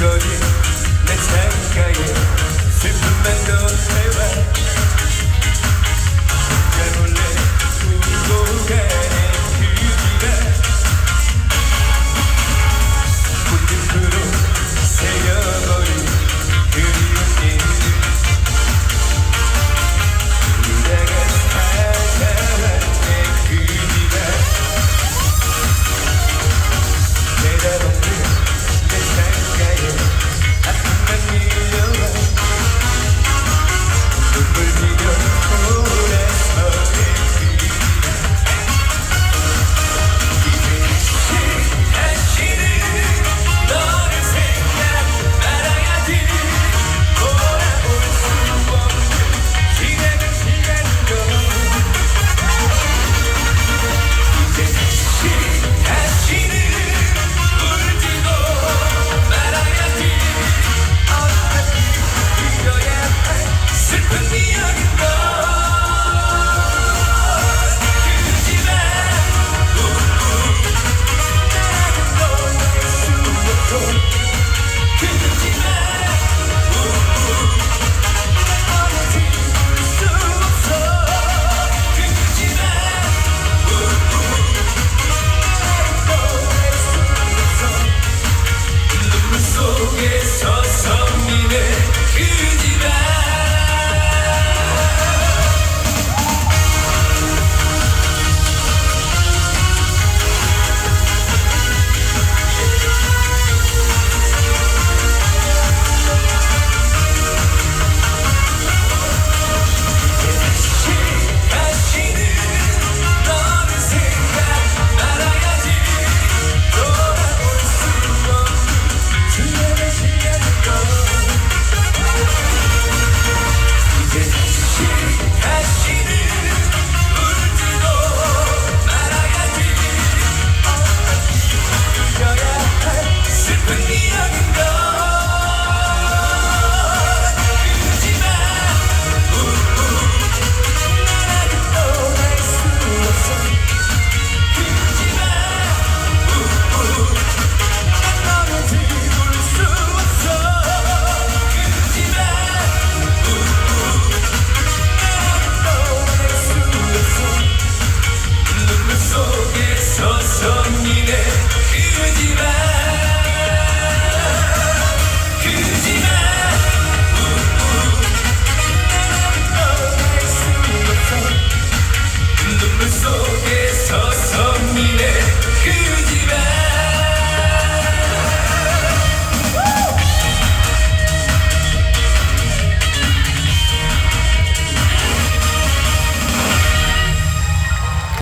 melodie, les telles cahiers, sublime melodie,